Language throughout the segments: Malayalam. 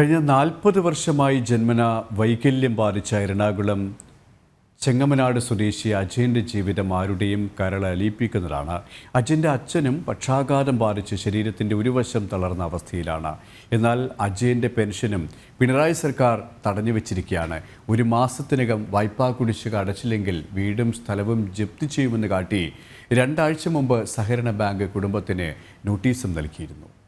കഴിഞ്ഞ നാൽപ്പത് വർഷമായി ജന്മന വൈകല്യം ബാധിച്ച എറണാകുളം ചെങ്ങമനാട് സ്വദേശി അജയന്റെ ജീവിതം ആരുടെയും കരള അലിയിപ്പിക്കുന്നതാണ്. അജയന്റെ അച്ഛനും പക്ഷാഘാതം ബാധിച്ച് ശരീരത്തിന്റെ ഒരു വശം തളർന്ന അവസ്ഥയിലാണ്. എന്നാൽ അജയന്റെ പെൻഷനും പിണറായി സർക്കാർ തടഞ്ഞു വെച്ചിരിക്കുകയാണ്. ഒരു മാസത്തിനകം വായ്പാ കുടിശ്ശിക അടച്ചില്ലെങ്കിൽ വീടും സ്ഥലവും ജപ്തി ചെയ്യുമെന്ന് കാട്ടി രണ്ടാഴ്ച മുമ്പ് സഹകരണ ബാങ്ക് കുടുംബത്തിന് നോട്ടീസും നൽകിയിരുന്നു.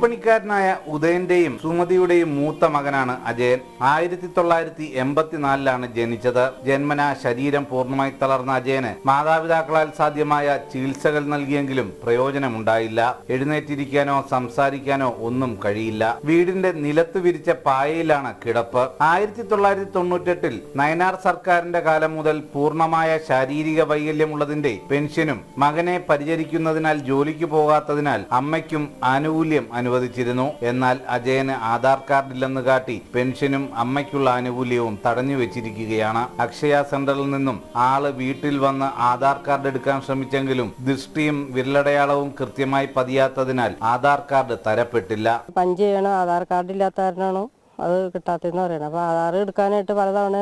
കൂലിപ്പണിക്കാരനായ ഉദയന്റെയും സുമതിയുടെയും മൂത്ത മകനാണ് അജയൻ. ആയിരത്തി തൊള്ളായിരത്തി എൺപത്തിനാലിലാണ് ജനിച്ചത്. ജന്മന ശരീരം പൂർണമായി തളർന്ന അജയന് മാതാപിതാക്കളാൽ സാധ്യമായ ചികിത്സകൾ നൽകിയെങ്കിലും പ്രയോജനമുണ്ടായില്ല. എഴുന്നേറ്റിരിക്കാനോ സംസാരിക്കാനോ ഒന്നും കഴിയില്ല. വീടിന്റെ നിലത്ത് വിരിച്ച പായയിലാണ് കിടപ്പ്. ആയിരത്തി തൊള്ളായിരത്തി തൊണ്ണൂറ്റെട്ടിൽ നയനാർ സർക്കാരിന്റെ കാലം മുതൽ പൂർണമായ ശാരീരിക വൈകല്യമുള്ളതിന്റെ പെൻഷനും മകനെ പരിചരിക്കുന്നതിനാൽ ജോലിക്ക് പോകാത്തതിനാൽ അമ്മയ്ക്കും ആനുകൂല്യം അനുവദിച്ചിരുന്നു. എന്നാൽ അജയന് ആധാർ കാർഡില്ലെന്ന് കാട്ടി പെൻഷനും അമ്മയ്ക്കുള്ള ആനുകൂല്യവും തടഞ്ഞു വെച്ചിരിക്കുകയാണ്. അക്ഷയ സെന്ററിൽ നിന്നും ആൾ വീട്ടിൽ വന്ന് ആധാർ കാർഡ് എടുക്കാൻ ശ്രമിച്ചെങ്കിലും ദൃഷ്ടിയും വിരലടയാളവും കൃത്യമായി പതിയാത്തതിനാൽ ആധാർ കാർഡ് തരപ്പെട്ടില്ല. പഞ്ച് ആധാർ കാർഡ് ഇല്ലാത്ത കാരണമാണോ അത് കിട്ടാത്തെന്ന് പറയണം. അപ്പോൾ ആധാർ എടുക്കാനായിട്ട് പലതവണ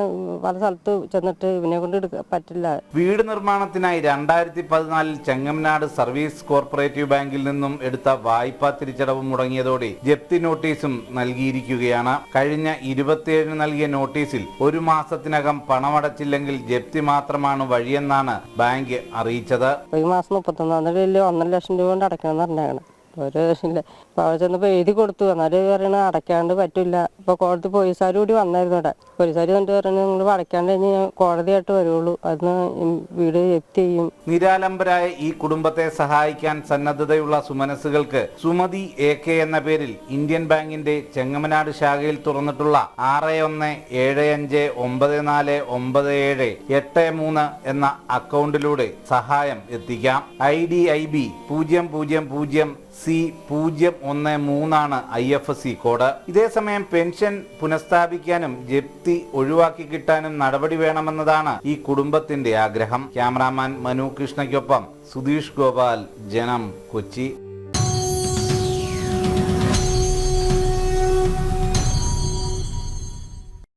പല സ്ഥലത്ത് ചെന്നിട്ട് ഇവനെ കൊണ്ട് എടുക്കാൻ പറ്റില്ല. വീട് നിർമ്മാണത്തിനായി രണ്ടായിരത്തി പതിനാലിൽ ചെങ്ങമനാട് സർവീസ് കോർപ്പറേറ്റീവ് ബാങ്കിൽ നിന്നും എടുത്ത വായ്പാ തിരിച്ചടവ് മുടങ്ങിയതോടെ ജപ്തി നോട്ടീസും നൽകിയിരിക്കുകയാണ്. കഴിഞ്ഞ ഇരുപത്തിയേഴിന് നൽകിയ നോട്ടീസിൽ ഒരു മാസത്തിനകം പണമടച്ചില്ലെങ്കിൽ ജപ്തി മാത്രമാണ് വഴിയെന്നാണ് ബാങ്ക് അറിയിച്ചത്. ഈ മാസം മുപ്പത്തൊന്നാം തീയതി ഒന്നര ലക്ഷം രൂപ കൊണ്ട് അടയ്ക്കണം എന്ന് പറഞ്ഞാണ് ഒരു ലക്ഷമില്ല അപ്പോൾ അവിടെ എഴുതി കൊടുത്തു. എന്നാലും പറയണ അടയ്ക്കാണ്ട് പറ്റില്ല. ഇപ്പോൾ കോടതി പോലീസുകാർ കൂടി വന്നായിരുന്നു ഇവിടെ. പോലീസുകാർ എന്നിട്ട് പറഞ്ഞു നിങ്ങൾ അടയ്ക്കാണ്ട് കഴിഞ്ഞ് കോടതിയായിട്ട് വരുള്ളൂ അതിന് വീട് ജപ്തി ചെയ്യും. നിരാലംബരായ ഈ കുടുംബത്തെ സഹായിക്കാൻ സന്നദ്ധതയുള്ള സുമനസ്സുകൾക്ക് സുമതി എ കെ എന്ന പേരിൽ ഇന്ത്യൻ ബാങ്കിന്റെ ചെങ്ങമനാട് ശാഖയിൽ തുറന്നിട്ടുള്ള ആറ് ഒന്ന് ഏഴ് അഞ്ച് ഒമ്പത് നാല് ഒമ്പത് ഏഴ് എട്ട് മൂന്ന് എന്ന അക്കൗണ്ടിലൂടെ സഹായം എത്തിക്കാം. ഐ ഡി ഐ ബി പൂജ്യം പൂജ്യം പൂജ്യം സി പൂജ്യം ഒന്ന് മൂന്നാണ് I F S C code. ഇതേസമയം പെൻഷൻ പുനഃസ്ഥാപിക്കാനും ജപ്തി ഒഴിവാക്കി കിട്ടാനും നടപടി വേണമെന്നതാണ് ഈ കുടുംബത്തിന്റെ ആഗ്രഹം. ക്യാമറാമാൻ മനു കൃഷ്ണയ്ക്കൊപ്പം സുധീഷ് ഗോപാൽ ജനം കൊച്ചി.